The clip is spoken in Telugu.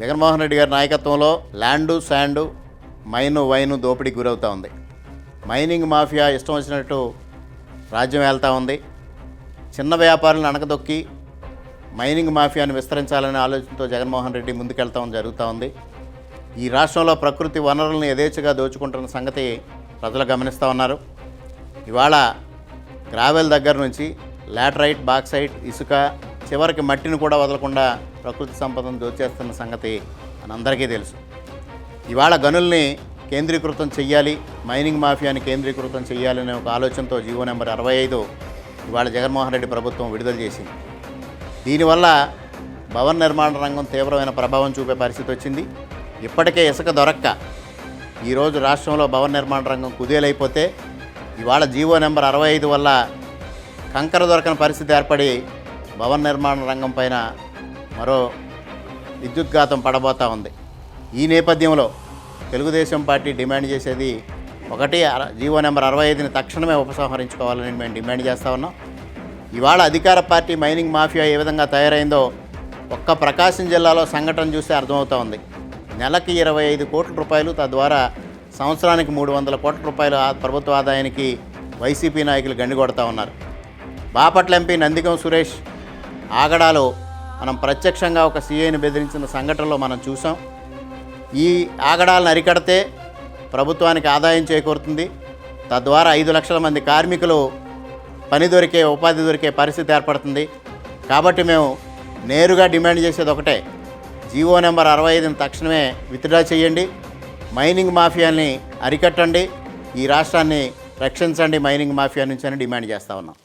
జగన్మోహన్ రెడ్డి గారి నాయకత్వంలో ల్యాండు శాండు మైను వైను దోపిడీకి గురవుతూ ఉంది. మైనింగ్ మాఫియా ఇష్టం వచ్చినట్టు రాజ్యం వెళ్తూ ఉంది. చిన్న వ్యాపారులను అణకదొక్కి మైనింగ్ మాఫియాను విస్తరించాలనే ఆలోచనతో జగన్మోహన్ రెడ్డి ముందుకెళ్తాం జరుగుతూ ఉంది. ఈ రాష్ట్రంలో ప్రకృతి వనరులను యథేచ్ఛగా దోచుకుంటున్న సంగతి ప్రజలు గమనిస్తూ ఉన్నారు. ఇవాళ గ్రావెల్ దగ్గర నుంచి లాటరైట్ బాక్సైట్ ఇసుక చివరికి మట్టిని కూడా వదలకుండా ప్రకృతి సంపదను దోచేస్తున్న సంగతి మనందరికీ తెలుసు. ఇవాళ గనుల్ని కేంద్రీకృతం చెయ్యాలి మైనింగ్ మాఫియాని కేంద్రీకృతం చేయాలనే ఒక ఆలోచనతో జీవో నెంబర్ అరవై ఐదు ఇవాళ జగన్మోహన్ రెడ్డి ప్రభుత్వం విడుదల చేసింది. దీనివల్ల భవన నిర్మాణ రంగం తీవ్రమైన ప్రభావం చూపే పరిస్థితి వచ్చింది. ఇప్పటికే ఇసుక దొరక్క. ఈరోజు రాష్ట్రంలో భవన నిర్మాణ రంగం కుదేలైపోతే ఇవాళ జీవో నెంబర్ అరవై ఐదు వల్ల కంకర దొరకని పరిస్థితి ఏర్పడి భవన నిర్మాణ రంగం పైన మరో విద్యుద్ఘాతం పడబోతా ఉంది. ఈ నేపథ్యంలో తెలుగుదేశం పార్టీ డిమాండ్ చేసేది ఒకటి జీవో నెంబర్ అరవై ఐదుని తక్షణమే ఉపసంహరించుకోవాలని మేము డిమాండ్ చేస్తా ఉన్నాం. ఇవాళ అధికార పార్టీ మైనింగ్ మాఫియా ఏ విధంగా తయారైందో ఒక్క ప్రకాశం జిల్లాలో సంఘటన చూస్తే అర్థమవుతా ఉంది. నెలకి ఇరవై ఐదు కోట్ల రూపాయలు తద్వారా సంవత్సరానికి మూడు వందల కోట్ల రూపాయలు ప్రభుత్వ ఆదాయానికి వైసీపీ నాయకులు గండి కొడతా ఉన్నారు. బాపట్ల ఎంపీ నందిగం సురేష్ ఆగడాలో మనం ప్రత్యక్షంగా ఒక సీఐని బెదిరించిన సంఘటనలో మనం చూసాం. ఈ ఆగడాలను అరికడితే ప్రభుత్వానికి ఆదాయం చేకూరుతుంది. తద్వారా ఐదు లక్షల మంది కార్మికులు పని దొరికే ఉపాధి దొరికే పరిస్థితి ఏర్పడుతుంది. కాబట్టి మేము నేరుగా డిమాండ్ చేసేది ఒకటే. జీవో నెంబర్ అరవై ఐదుని తక్షణమే విత్డ్రా చేయండి. మైనింగ్ మాఫియాని అరికట్టండి. ఈ రాష్ట్రాన్ని రక్షించండి. మైనింగ్ మాఫియా నుంచి అని డిమాండ్ చేస్తా ఉన్నాం.